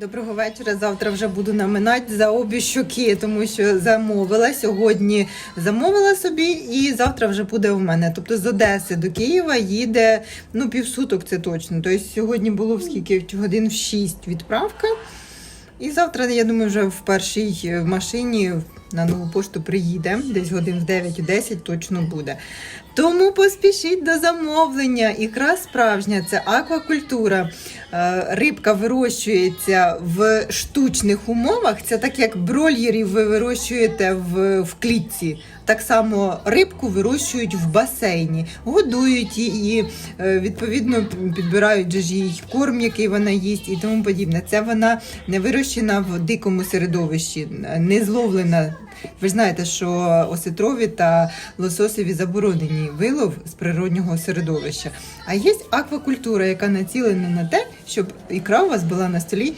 Доброго вечора. Завтра вже буду наминати за обі щоки, тому що замовила сьогодні. Замовила собі, і завтра вже буде в мене. Тобто з Одеси до Києва їде ну півсуток, це точно. Тобто сьогодні було в скільки годин в 6 відправка. І завтра, я думаю, вже в першій е, машині на нову пошту приїде, десь годин в 9-10 точно буде. Тому поспішіть до замовлення. Ікра справжня, це аквакультура. Е, Рибка вирощується в штучних умовах. Це так як брольєрів ви вирощуєте в, в клітці. Так само рибку вирощують в басейні, годують її, е, відповідно підбирають же ж їй корм, який вона їсть, і тому подібне. Це вона не вирощена в дикому середовищі, не зловлена. Ви знаєте, що осетрові та лососеві заборонені вилов з природнього середовища. А є аквакультура, яка націлена на те, щоб ікра у вас була на столі